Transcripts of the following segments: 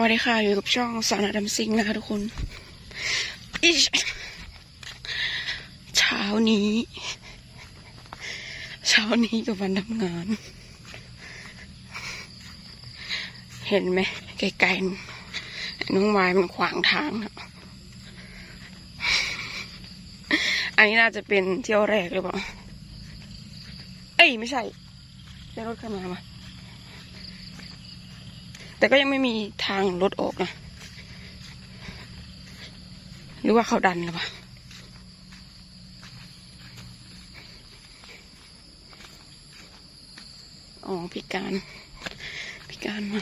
วัสดีค่ะอยู่กับช่องสาวนาดำซิงนะคะทุกคนเช้านี้ เช้านี้กับวันทำงาน เห็นไหมไกลๆน้องวายมันขวางทางอะอันนี้น่าจะเป็นเที่ยวแรกหรือเปล่า เอ้ยไม่ใช่ได้รถเข้ามามา แต่ก็ยังไม่มีทางรถออกนะ หรือว่าเขาดันหรือเปล่าอ๋อพิการ พิการมา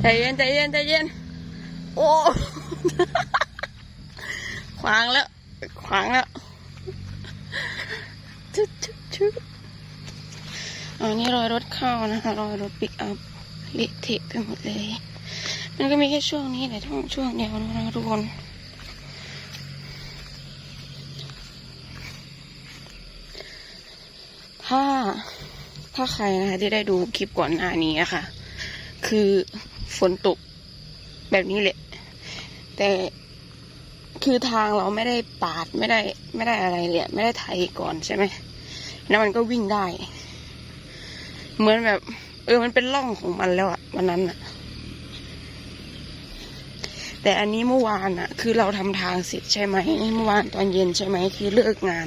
ใจเย็นใจเย็นใจเย็น โอ้ ขวางแล้ว ขวางแล้วชึด ชึดชึดอันนี้รอยรถเข้านะคะ รอยรถปิกอัพเละเทะไปหมดเลย มันก็มีแค่ช่วงนี้แหละทั้งช่วงเดียวนะคะทุกคนถ้าถ้าใครนะคะที่ได้ดูคลิปก่อนหน้านี้นะคะคือฝนตกแบบนี้แหละ แต่คือทางเราไม่ได้ปาดไม่ได้ไม่ได้อะไรเลยไม่ได้ไถก่อนใช่ไหม แล้วมันก็วิ่งได้ เหมือนแบบ เออมันเป็นร่องของมันแล้วอะวันนั้นอะแต่อันนี้เมื่อวานอะคือเราทำทางเสร็จใช่ไหมเมื่อวานตอนเย็นใช่ไหมคือเลิกงาน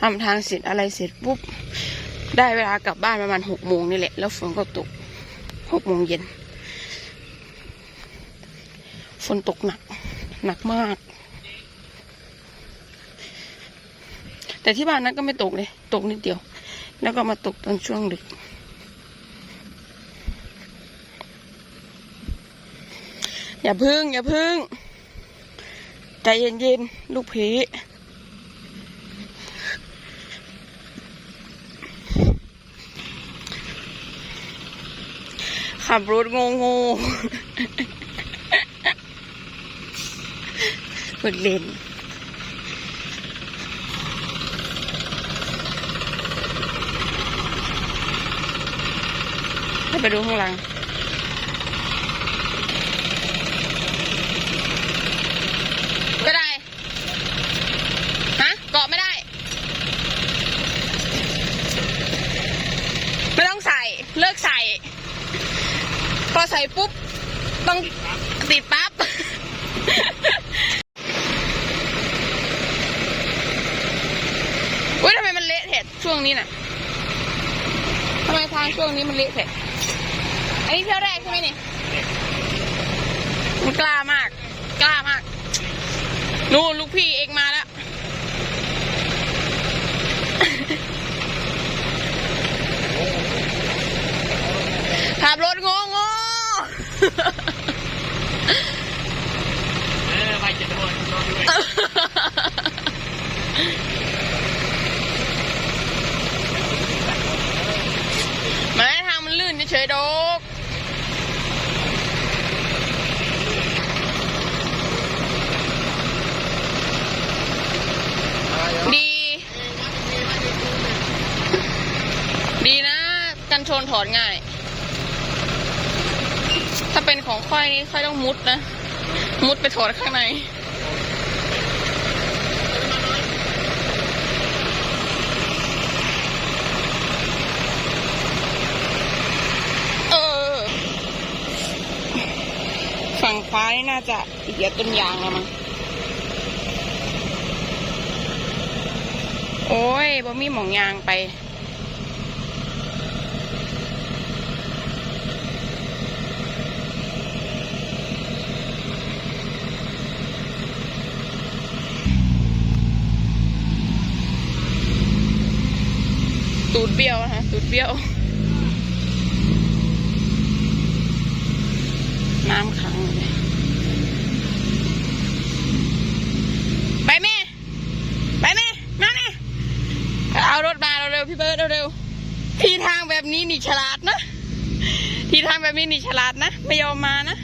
ทำทางเสร็จอะไรเสร็จปุ๊บได้เวลากลับบ้านประมาณหกโมงนี่แหละ แล้วฝนก็ตกหกโมงเย็นฝนตกหนัก หนักมาก แต่ที่บ้านนั้นก็ไม่ตกเลย ตกนิดเดียว แล้วก็มาตกตอนช่วงดึก อย่าพึ่ง อย่าพึ่ง ใจเย็นๆ ลูกผีขับรถงงๆฝึกเล่น ให้ไปดูข้างหลัง ก็ได้ ฮะ เกาะไม่ได้ ไม่ต้องใส่ เลิกใส่ พอใส่ปุ๊บ ต้องติดปั๊บ อุ้ยทำไมมันเละเทะช่วงนี้น่ะ ทำไมทางช่วงนี้มันเละแผลอันนี้เที่ยวแรกใช่ไหมนี่มันกล้ามาก กล้ามาก นู่นลูกพี่เอกมาแล้ว ขับรถงงง เออไปจะโดนโดนด้วย มาให้ทางมันลื่นเฉยๆดอกดี ดีนะ กัน ชนถอนง่าย ถ้าเป็นของค่อยนี่ค่อยต้องมุดนะ มุดไปถอดข้างในเออฝั่งขวานี่น่าจะเหยียบต้นยางแล้วมั้ง โอ้ยบ่มีหมองยางไป ตูดเบี้ยวนะคะตูดเบี้ยว น้ำขังเลยไปแม่ ไปแม่ มาแม่เอารถมาเร็วๆพี่เบิร์ดเร็วๆที่ทางแบบนี้นี่ฉลาดนะ ที่ทางแบบนี้นี่ฉลาดนะ ไม่ยอมมานะ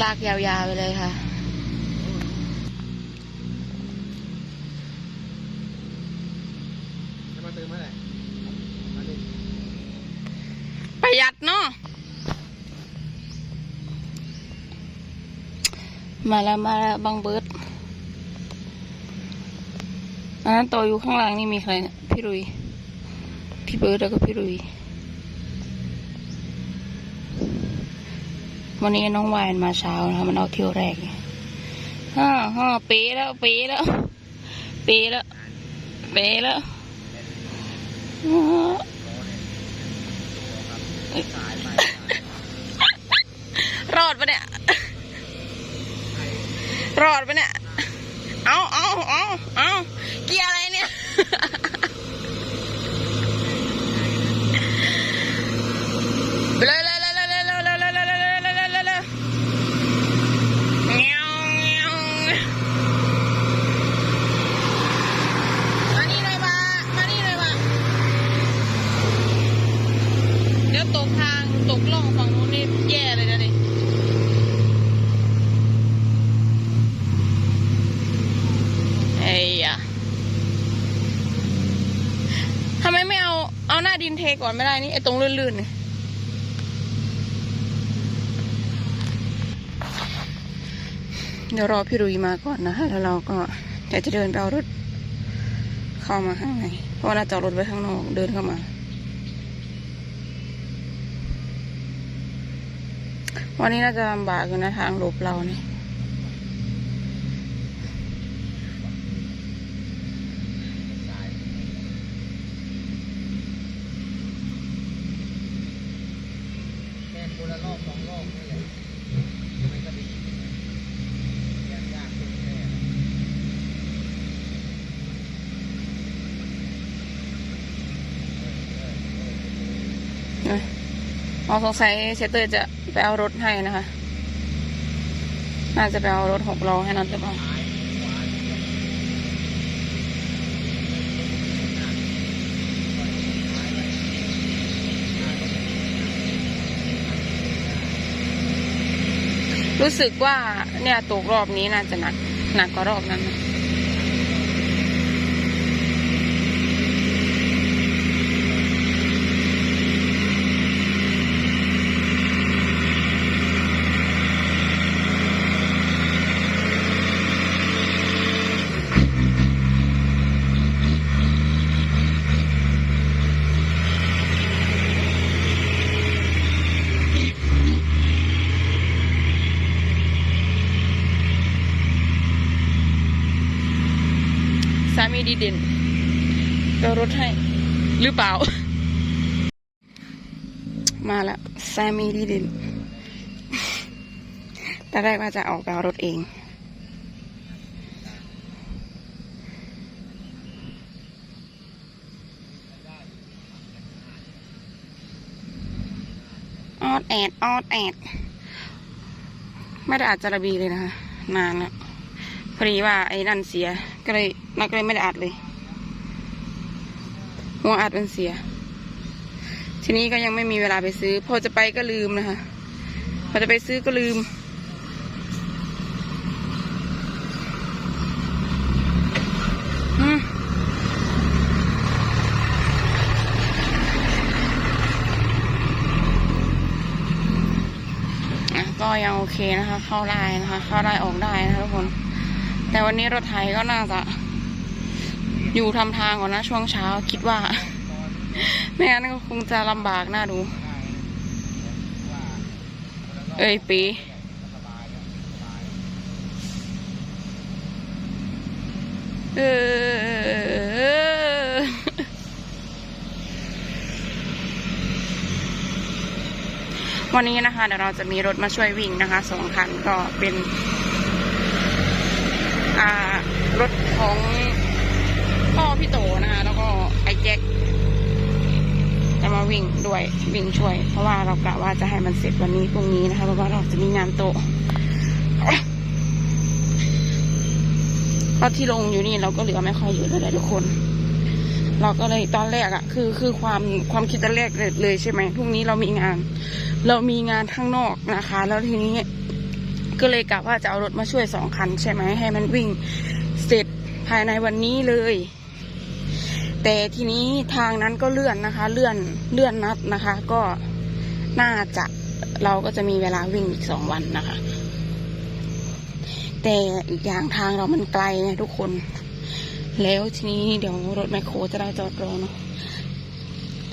ลากยาวๆไปเลยค่ะื้อมาเลยมาดิประหยัดเนาะมาแล้วมาแล้วบังเบิร์ดอันนั้นต่อยู่ข้างล่างนี่มีใครเนี่ยพี่รุย พี่เบิร์ดแล้วก็พี่รุย วันนี้น้องวายมาเช้านะคะมันเอาเที่ยวแรกฮ่าฮ่าปีแล้วปีแล้วปีแล้วปีแล้ว รอดปะเนี่ย รอดปะเนี่ย เดี๋ยวตกทางตกล่องฝั่งนู้นนี่แย่เลยนะดิเอ้ยะทำไมไม่เอาเอาหน้าดินเทก่อนไม่ได้นี่ไอ้ตรงลื่นๆนี่เดี๋ยวรอพี่รุยมาก่อนนะแล้วเราก็เดี๋ยวจะเดินไปเอารถเข้ามาข้างในเพราะว่าเราจอดรถไว้ข้างนอกเดินเข้ามา วันนี้น่าจะลำบากอยู่นะทางหลบเราเนี่ยเราสงสัยเชเตอร์จะ ไปเอารถให้นะคะ น่าจะไปเอารถหกล้อให้นัดหรือเปล่ารู้สึกว่าเนี่ยตกรอบนี้น่าจะหนักหนักกว่ารอบนั้นนะสามีดี เด่นก็รถให้ หรือเปล่า มาแล้วสามีดีเด่นแต่แรกว่าจะออกไปเอารถเอง ออดแอด ออดแอด ไม่ได้อัดจาระบีเลยนะคะ นานแล้ว พอดีว่าไอ้นั่นเสีย ก็เลยนักเลยไม่ได้อัดเลยหัวอัดมันเสีย ทีนี้ก็ยังไม่มีเวลาไปซื้อ พอจะไปก็ลืมนะคะ พอจะไปซื้อก็ลืมอืมก็ยังโอเคนะคะ เข้าได้นะคะ เข้าได้ออกได้นะคะทุกคน แต่วันนี้รถไถก็น่าจะ อยู่ทำทางก่อนนะ ช่วงเช้าคิดว่า ไม่งั้นก็คงจะลำบากน่าดู เอ้ยปีเออวันนี้นะคะเดี๋ยวเราจะมีรถมาช่วยวิ่งนะคะสองคันก็เป็น รถของพ่อพี่โตนะคะแล้วก็ไอ้แจ็คจะมาวิ่งด้วยวิ่งช่วย เพราะว่าเรากะว่าจะให้มันเสร็จวันนี้พรุ่งนี้นะคะเพราะว่าเราจะมีงานโตเพราะที่ลงอยู่นี่เราก็เหลือไม่ค่อยอยู่แล้วแหละทุกคน เราก็เลยตอนแรกอะคือคือความความคิดตอนแรกเลยใช่ไหมพรุ่งนี้เรามีงาน เรามีงานข้างนอกนะคะ แล้วทีนี้ก็เลยกะว่าจะเอารถมาช่วยสองคันใช่ไหมให้มันวิ่ง ภายในวันนี้เลย แต่ทีนี้ทางนั้นก็เลื่อนนะคะ เลื่อนเลื่อนนัดนะคะ ก็น่าจะเราก็จะมีเวลาวิ่งอีกสองวันนะคะ แต่อีกอย่างทางเรามันไกลไงทุกคน แล้วทีนี้เดี๋ยวรถแมคโครจะได้จอดรอเนาะ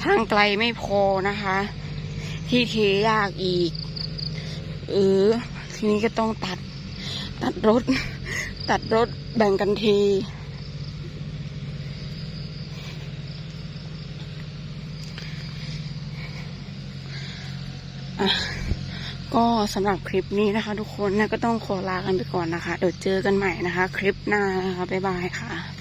ทางไกลไม่พอนะคะ ที่เทยากอีกเออทีนี้ก็ต้องตัดตัดรถ ตัดรถแบ่งกันทอะก็สำหรับคลิปนี้นะคะ ทุกคนนะก็ต้องขอลากันไปก่อนนะคะ เดี๋ยวเจอกันใหม่นะคะ คลิปหน้านะคะ บ๊ายบายค่ะ